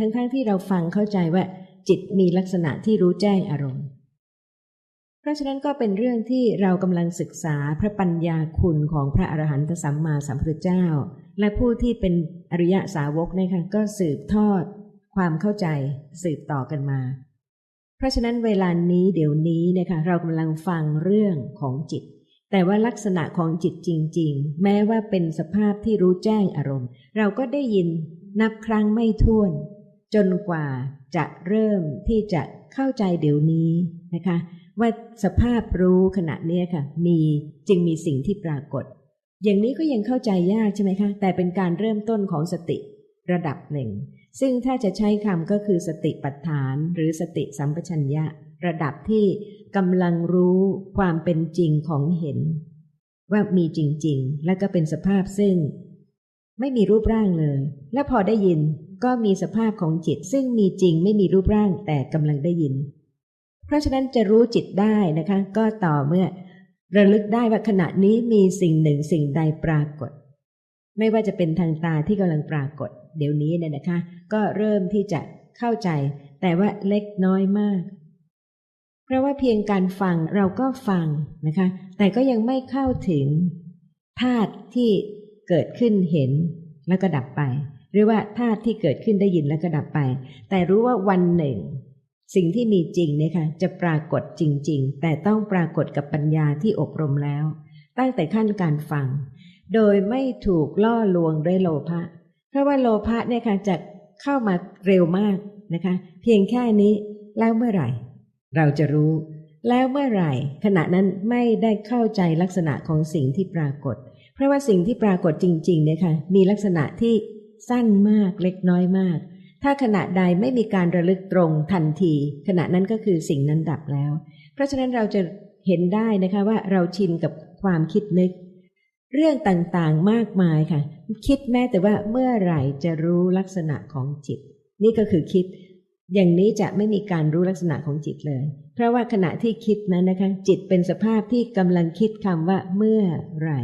ทั้งๆทที่เราฟังเข้าใจว่าจิตมีลักษณะที่รู้แจ้งอารมณ์ เพราะฉะนั้นก็เป็นเรื่องที่เรากำลังศึกษาพระปัญญาคุณของพระอรหันตสัมมาสัมพุทธเจ้า และผู้ที่เป็นอริยสาวกนะคะก็สืบทอด ความเข้าใจสืบต่อกันมา เพราะฉะนั้นเวลานี้เดี๋ยวนี้นะคะเรากำลังฟังเรื่องของจิตแต่ว่าลักษณะของจิตจริง ๆ แม้ว่าเป็นสภาพที่รู้แจ้งอารมณ์ เราก็ได้ยินนับครั้งไม่ถ้วน จนกว่าจะเริ่มที่จะเข้าใจเดี๋ยวนี้นะคะ ว่าสภาพรู้ขณะเนี้ยค่ะ มีจึงมีสิ่งที่ปรากฏ อย่างนี้ก็ยังเข้าใจยากใช่ไหมคะแต่เป็นการเริ่มต้นของสติระดับหนึ่ง ซึ่งถ้าจะใช้คำก็คือสติปัฏฐาน หรือสติสัมปชัญญะ ระดับที่กำลังรู้ความเป็นจริงของเห็น ว่ามีจริง ๆ และก็เป็นสภาพซึ่ง ไม่มีรูปร่างเลย และพอได้ยิน ก็มีสภาพของจิตซึ่งมีจริงไม่มีรูปร่างแต่กำลังได้ยิน เพราะฉะนั้นจะรู้จิตได้นะคะ ก็ต่อเมื่อ ระลึกได้ว่าขณะนี้มีสิ่งหนึ่งสิ่งใดปรากฏ ไม่ว่าจะเป็นทางตาที่กำลังปรากฏ เดี๋ยวนี้เนี่ยนะคะ ก็เริ่มที่จะเข้าใจ แต่ว่าเล็กน้อยมาก เพราะว่าเพียงการฟังเราก็ฟังนะคะ แต่ก็ยังไม่เข้าถึงธาตุที่เกิดขึ้นเห็นแล้วก็ดับไป หรือว่าธาตุที่เกิดขึ้นได้ยินแล้วก็ดับไป แต่รู้ว่าวันหนึ่ง สิ่งที่มีจริงเนี่ยค่ะจะปรากฏจริง ๆ แต่ต้องปรากฏกับปัญญาที่อบรมแล้ว ตั้งแต่ขั้นการฟัง โดยไม่ถูกล่อลวงด้วยโลภะเพราะว่าโลภะเนี่ยค่ะจะเข้ามาเร็วมากนะคะ เพียงแค่นี้แล้วเมื่อไหร่ เราจะรู้ แล้วเมื่อไหร่ ขณะนั้นไม่ได้เข้าใจลักษณะของสิ่งที่ปรากฏ เพราะว่าสิ่งที่ปรากฏจริงๆเนี่ยค่ะมีลักษณะที่ สั้นมากเล็กน้อยมาก ถ้าขณะใดไม่มีการระลึกตรงทันที ขณะนั้นก็คือสิ่งนั้นดับแล้ว เพราะฉะนั้นเราจะเห็นได้นะคะว่าเราชินกับความคิดนึก เรื่องต่างๆมากมายค่ะ คิดแม้แต่ว่าเมื่อไหร่จะรู้ลักษณะของจิต นี่ก็คือคิด อย่างนี้จะไม่มีการรู้ลักษณะของจิตเลย เพราะว่าขณะที่คิดนั้นนะคะ จิตเป็นสภาพที่กำลังคิดคำว่าเมื่อไหร่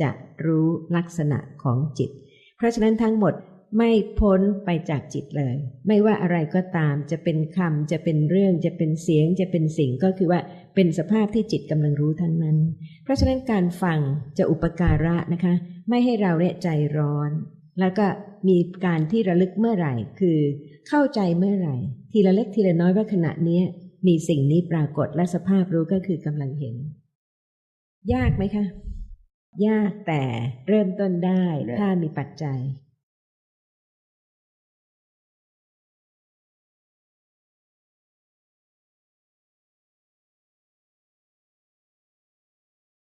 จะรู้ลักษณะของจิต เพราะฉะนั้นทั้งหมดไม่พ้นไปจากจิตเลย ไม่ว่าอะไรก็ตามจะเป็นคำจะเป็นเรื่องจะเป็นเสียงจะเป็นสิ่งก็คือว่าเป็นสภาพที่จิตกำลังรู้ทั้งนั้น เพราะฉะนั้นการฟังจะอุปการะนะคะ ไม่ให้เราเนี่ยใจร้อน แล้วก็มีการที่ระลึกเมื่อไหร่ คือเข้าใจเมื่อไหร่ ทีละเล็กทีละน้อยว่าขณะนี้มีสิ่งนี้ปรากฏและสภาพรู้ก็คือกำลังเห็น ยากไหมคะ ยากแต่เริ่มต้นได้ถ้ามีปัจจัย